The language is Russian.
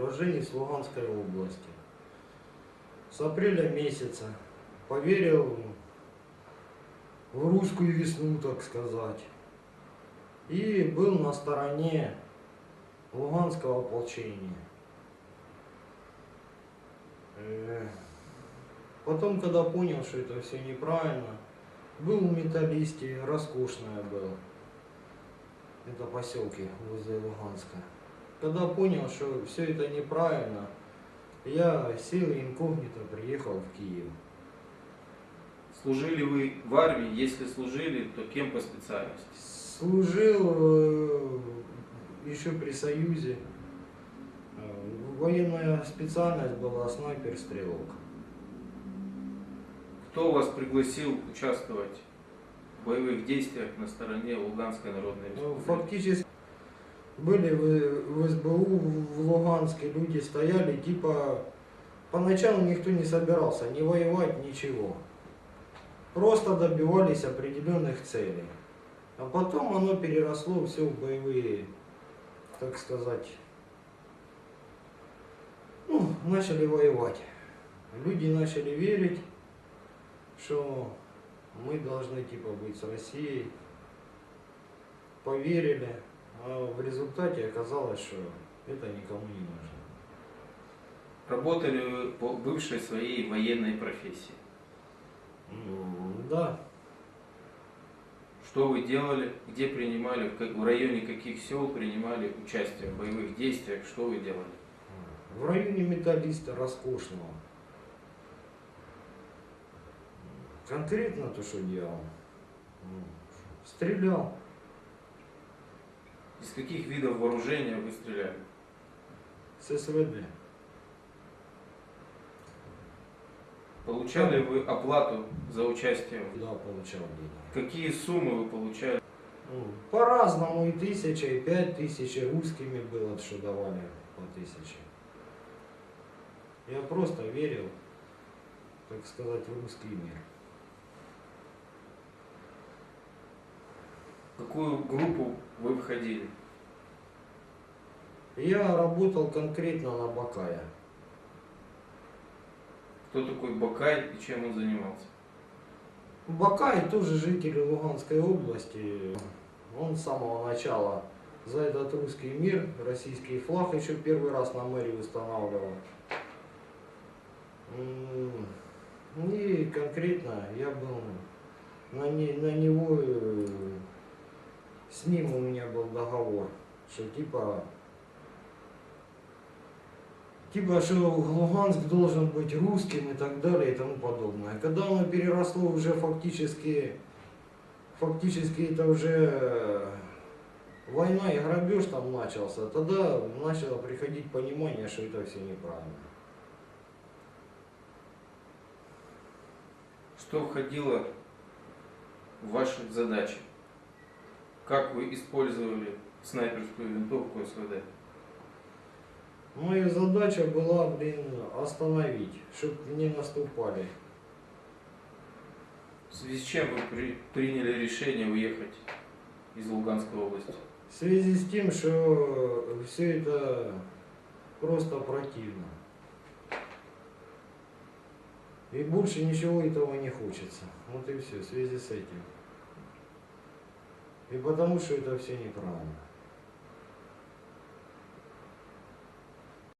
уроженец Луганской области. С апреля месяца поверил в русскую весну, так сказать. И был на стороне Луганского ополчения. Э, Потом, когда понял, что это все неправильно, был в металлисте, роскошное был. Это поселки возле Луганска. Когда понял, что все это неправильно, я сел инкогнито приехал в Киев. Служили вы в армии? Если служили, то кем по специальности? Служил э, еще при Союзе. Э, Военная специальность была снайпер-стрелок. Кто вас пригласил участвовать в боевых действиях на стороне Луганской Народной Ну, Республики? Фактически были в, СБУ в Луганске, люди стояли, типа, поначалу никто не собирался ни воевать, ничего. Просто добивались определенных целей. А потом оно переросло все в боевые, так сказать, ну, начали воевать. Люди начали верить, что мы должны типа быть с Россией. Поверили, а в результате оказалось, что это никому не нужно. Работали вы по бывшей своей военной профессии? М, Да, Что вы делали? Где принимали? В, районе каких сел принимали участие в боевых действиях? Что вы делали? в районе металлиста роскошного. Конкретно то, что делал. М, Стрелял. Из каких видов вооружения вы стреляли? с СВД. Получали вы оплату за участие? Да, получал деньги. Какие суммы вы получали? Ну, По-разному, и тысяча, и пять тысяч, и русскими было, что давали по тысяче. Я просто верил, так сказать, в русский мир. В какую группу вы входили? Я работал конкретно на Бакая. Кто такой Бакай и чем он занимался? Бакай тоже житель Луганской области. Он с самого начала за этот русский мир, российский флаг еще первый раз на мэрии устанавливал. И конкретно я был на, не- на него, э, с ним у меня был договор, что типа Типа, что Луганск должен быть русским и так далее и тому подобное. Когда оно переросло уже фактически, фактически это уже э, война и грабеж там начался, тогда начало приходить понимание, что это все неправильно. Что входило в ваши задачи? Как вы использовали снайперскую винтовку СВД? Моя задача была, блин, остановить, чтобы не наступали. В связи с чем вы при- приняли решение уехать из Луганской области? В связи с тем, что все это просто противно. И больше ничего этого не хочется. Вот и все, в связи с этим. И потому что это все неправильно.